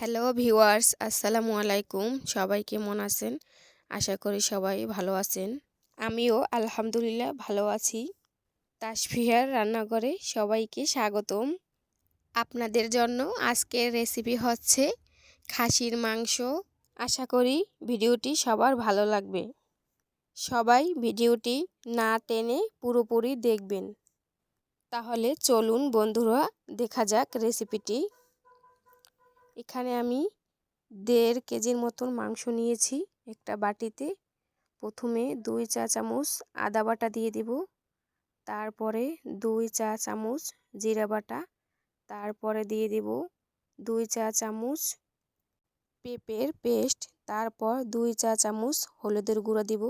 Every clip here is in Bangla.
হ্যালো ভিউয়ার্স আসসালামু আলাইকুম। সবাই কেমন আছেন? আশা করি সবাই ভালো আছেন। আমিও আলহামদুলিল্লাহ ভালো আছি। তাসফিহার রান্নাঘরে সবাইকে স্বাগতম। আপনাদের জন্য আজকের রেসিপি হচ্ছে খাসির মাংস। আশা করি ভিডিওটি সবার ভালো লাগবে। সবাই ভিডিওটি না টেনে পুরোপুরি দেখবেন। তাহলে চলুন বন্ধুরা, দেখা যাক রেসিপিটি এখানে আমি দেড় কেজির মতন মাংস নিয়েছি একটা বাটিতে। প্রথমে দুই চা চামচ আদা বাটা দিয়ে দিব। তারপরে দুই চা চামচ জিরা বাটা। তারপরে দিয়ে দেব দুই চা চামচ পেঁপের পেস্ট। তারপর দুই চা চামচ হলুদের গুঁড়া দিব।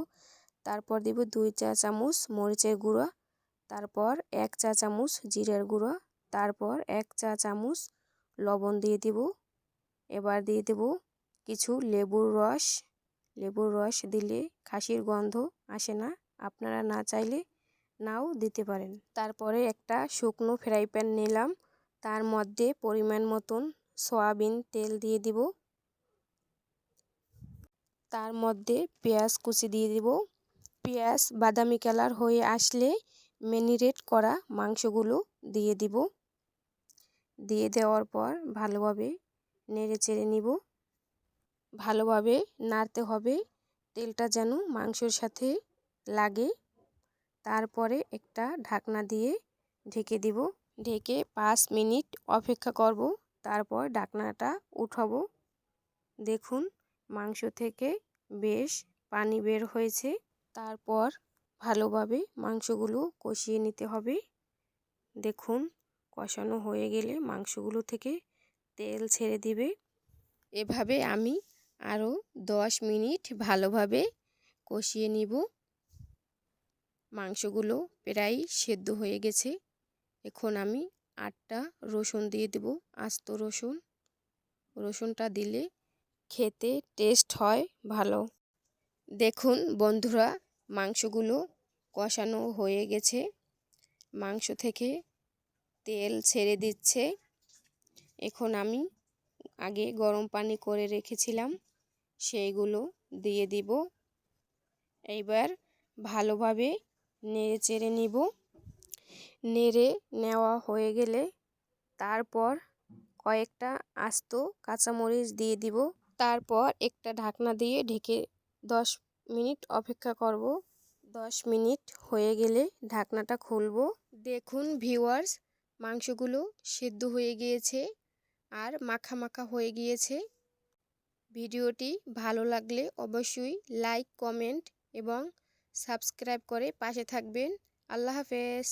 তারপর দিব দুই চা চামচ মরিচের গুঁড়া। তারপর এক চা চামচ জিরার গুঁড়া। তারপর এক চা চামচ লবণ দিয়ে দিব। এবার দিয়ে দেব কিছু লেবুর রস। লেবুর রস দিলে খাসির গন্ধ আসে না, আপনারা না চাইলে নাও দিতে পারেন। তারপরে একটা শুকনো ফ্রাই প্যান নিলাম, তার মধ্যে পরিমাণ মতন সয়াবিন তেল দিয়ে দিব। তার মধ্যে পেঁয়াজ কুচি দিয়ে দিব। পেঁয়াজ বাদামি কালার হয়ে আসলে ম্যানিরেট করা মাংসগুলো দিয়ে দিব। দিয়ে দেওয়ার পর ভালোভাবে নেড়ে চেড়ে নিব। ভালোভাবে নাড়তে হবে। তেলটা যেন মাংসর সাথে লাগে। তারপরে একটা ঢাকনা দিয়ে ঢেকে দিব। ঢেকে পাঁচ মিনিট অপেক্ষা করব। তারপর ঢাকনাটা উঠাবো। দেখুন, মাংস থেকে বেশ পানি বের হয়েছে। তারপর ভালোভাবে মাংসগুলো কষিয়ে নিতে হবে। দেখুন, কষানো হয়ে গেলে মাংসগুলো থেকে তেল ছেড়ে দিবে। এভাবে আমি আরও দশ মিনিট ভালোভাবে কষিয়ে নিব। মাংসগুলো প্রায় সেদ্ধ হয়ে গেছে। এখন আমি আটটা রসুন দিয়ে দেব, আস্ত রসুন। রসুনটা দিলে খেতে টেস্ট হয় ভালো। দেখুন বন্ধুরা, মাংসগুলো কষানো হয়ে গেছে। মাংস থেকে তেল ছেড়ে দিচ্ছে। এখন আমি আগে গরম পানি করে রেখেছিলাম, সেইগুলো দিয়ে দিব। এইবার ভালোভাবে নেড়ে চেড়ে নিব। নেড়ে নেওয়া হয়ে গেলে তারপর কয়েকটা আস্ত কাঁচামরিচ দিয়ে দিব। তারপর একটা ঢাকনা দিয়ে ঢেকে দশ মিনিট অপেক্ষা করব। দশ মিনিট হয়ে গেলে ঢাকনাটা খুলব। দেখুন ভিউয়ার্স, মাংসগুলো সেদ্ধ হয়ে গিয়েছে। আর মাখা মাখা হয়ে গিয়েছে। ভিডিওটি ভালো লাগলে অবশ্যই লাইক, কমেন্ট এবং সাবস্ক্রাইব করে পাশে থাকবেন। আল্লাহ হাফেজ।